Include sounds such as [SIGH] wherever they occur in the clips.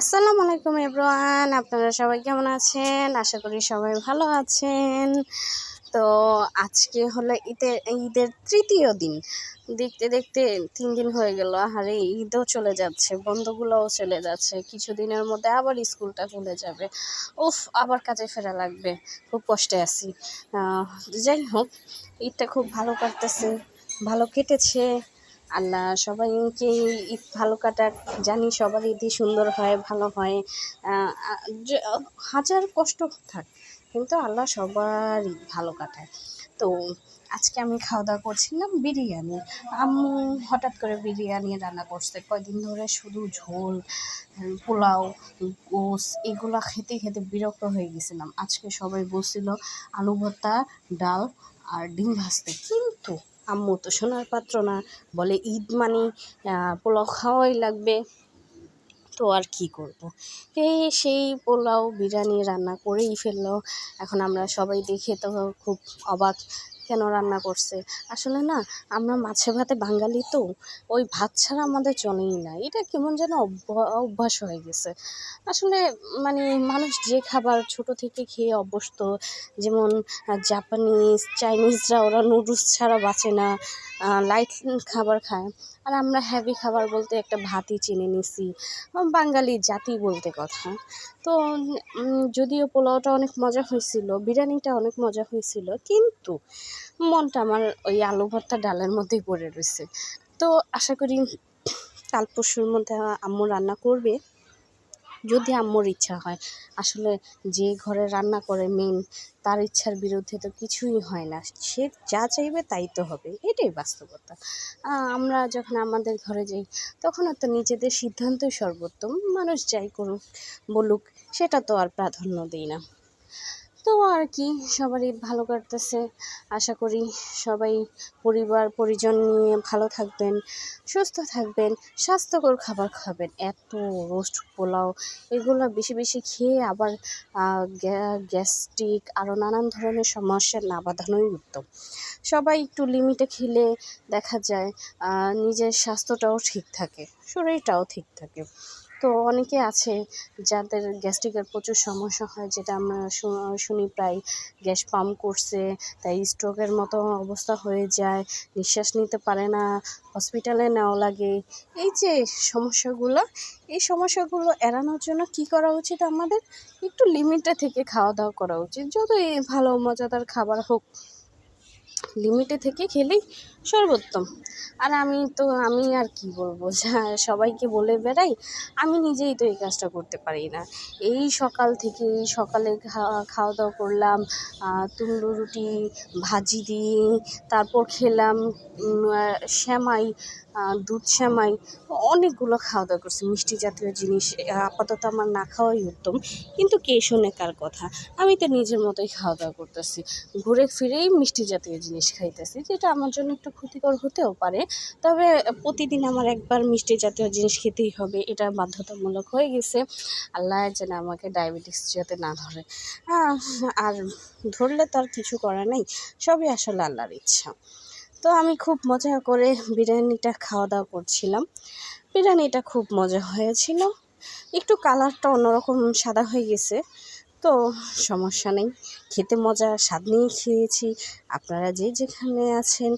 আসসালামু আলাইকুম এভরিওয়ান, আপনারা সবাই কেমন আছেন? আশা করি সবাই ভালো আছেন। তো আজকে হলো ঈদের ঈদের তৃতীয় দিন। দেখতে দেখতে তিন দিন হয়ে গেল। আরে ঈদও চলে যাচ্ছে, বন্ধগুলোও চলে যাচ্ছে। কিছুদিনের মধ্যে আবার স্কুলটা খুলে যাবে। উফ, আবার কাজে ফেরা লাগবে। খুব কষ্টে আছি। যাই হোক, ঈদটা খুব ভালো কাটতেছে, ভালো কেটেছে। আল্লাহ সবাইকে ঈদ ভালো কাটাক। জানি সবার ঈদই সুন্দর হয়, ভালো হয়। হাজার কষ্ট থাক, কিন্তু আল্লাহ সবার ঈদ ভালো কাটায় তো আজকে আমি খাওয়া দাওয়া করছিলাম বিরিয়ানি। আম্মু হঠাৎ করে বিরিয়ানি রান্না করছে। কয়দিন ধরে শুধু ঝোল পোলাও, গোস এগুলো খেতে খেতে বিরক্ত হয়ে গেছিলাম। আজকে সবাই বলছিল আলু ভর্তা, ডাল আর ডিম ভাজতে। কিন্তু আম্মু তো সোনার পাত্র না, বলে ঈদ মানে পোলাও খাওয়াই লাগবে তো আর কি করব। এই সেই পোলাও বিরিয়ানি রান্না করেই ফেলল এখন আমরা সবাই দেখে তো খুব অবাক কেন রান্না করছে? আসলে না, আমরা মাছে ভাতে বাঙালি তো, ওই ভাত ছাড়া আমাদের চলেই না। এটা কেমন যেন অভ্য- অভ্যাস হয়ে গেছে। আসলে মানে মানুষ যে খাবার ছোট থেকে খেয়ে অভ্যস্ত, যেমন জাপানিজ, চাইনিজরা ওরা নুডলস ছাড়া বাঁচে না লাইট খাবার খায়। আর আমরা হ্যাভি খাবার বলতে একটা ভাতই চিনে নিছি। বাঙালি জাতি বলতে কথা। তো যদিও পোলাওটা অনেক মজা হয়েছিল, বিরিয়ানিটা অনেক মজা হয়েছিল, কিন্তু মনটা আমার ওই আলু ভর্তা ডালের মধ্যেই পড়ে রয়েছে। তো আশা করি কাল পরশুর মধ্যে আম্মু রান্না করবে। যদি আম্মুর ইচ্ছা হয়। আসলে যে ঘরে রান্না করে মেন তার ইচ্ছার বিরুদ্ধে তো কিছুই হয় না। সে যা চাইবে তাই তো হবে। এটাই বাস্তবতা। আমরা যখন আমাদের ঘরে যাই, তখন তো নিজেদের সিদ্ধান্তই সর্বোত্তম। মানুষ যাই করুক, বলুক, সেটা তো আর প্রাধান্য দিই না। তো আর কি সবারই ভালো কাটতেছে। আশা করি সবাই পরিবার, পরিজন নিয়ে ভালো থাকবেন, সুস্থ থাকবেন, স্বাস্থ্যকর খাবার খাবেন। এত রোস্ট, পোলাও এগুলো বেশি বেশি খেয়ে আবার গ্যাস্ট্রিক আরও নানান ধরনের সমস্যার না বাঁধানোই উত্তম। সবাই একটু লিমিটে খেলে দেখা যায় নিজের স্বাস্থ্যটাও ঠিক থাকে, শরীরটাও ঠিক থাকে। তো অনেকে আছে যাদের গ্যাস্ট্রিকের প্রচুর সমস্যা হয়, যেটা আমরা শুনি প্রায়। গ্যাস পাম্প করছে, তাই স্ট্রোকের মতো অবস্থা হয়ে যায়, নিঃশ্বাস নিতে পারে না হসপিটালে নেওয়া লাগে। এই যে সমস্যাগুলো, এই সমস্যাগুলো এড়ানোর জন্য কি করা উচিত আমাদের? একটু লিমিটে থেকে খাওয়া দাওয়া করা উচিত। যতই ভালো মজাদার খাবার হোক লিমিটে থেকে খেলেই সর্বোত্তম। আর আমি তো, আমি আর কি বলব? [LAUGHS] যা সবাইকে বলে বেড়াই, আমি নিজেই তো এই কাজটা করতে পারি না। এই সকাল থেকে এই সকালে খাওয়া দাওয়া করলাম তুন্ডু রুটি, ভাজি দিয়ে, তারপর খেলাম শ্যামাই দুধ শ্যামাই অনেকগুলো খাওয়া দাওয়া করছি। মিষ্টি জাতীয় জিনিস আপাতত আমার না খাওয়াই উত্তম, কিন্তু কে শোনে কার কথা? আমি তো নিজের মতোই খাওয়া দাওয়া করতেছি। ঘুরে ফিরেই মিষ্টি জাতীয় জিনিস খাইতেছি, যেটা আমার জন্য একটু ক্ষতিকর হতেও পারে। তবে প্রতিদিন আমার একবার মিষ্টি জাতীয় জিনিস খেতেই হবে, এটা বাধ্যতামূলক হয়ে গেছে। আল্লাহ যেন আমাকে ডায়াবেটিস যাতে না ধরে। আর ধরলে তো আর কিছু করার নেই, সবই আসলে আল্লাহর ইচ্ছা। তো আমি খুব মজা করে বিরিয়ানিটা খাওয়া দাওয়া করছিলাম। বিরিয়ানিটা খুব মজা হয়েছিল। একটু কালারটা অন্যরকম সাদা হয়ে গেছে। তো সমস্যা নেই। খেতে মজা, স্বাদ নিয়ে খেয়েছি। আপনারা যে যেখানে আছেন,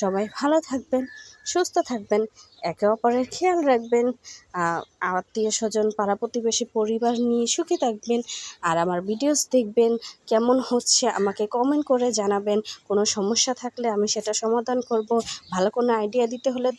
সবাই ভালো থাকবেন, সুস্থ থাকবেন, একে অপরের খেয়াল রাখবেন আত্মীয় স্বজন, পাড়া প্রতিবেশী, পরিবার নিয়ে সুখে থাকবেন, আর আমার ভিডিওস দেখবেন, কেমন হচ্ছে আমাকে কমেন্ট করে জানাবেন। কোনো সমস্যা থাকলে আমি সেটা সমাধান করব। ভালো কোনো আইডিয়া দিতে হলে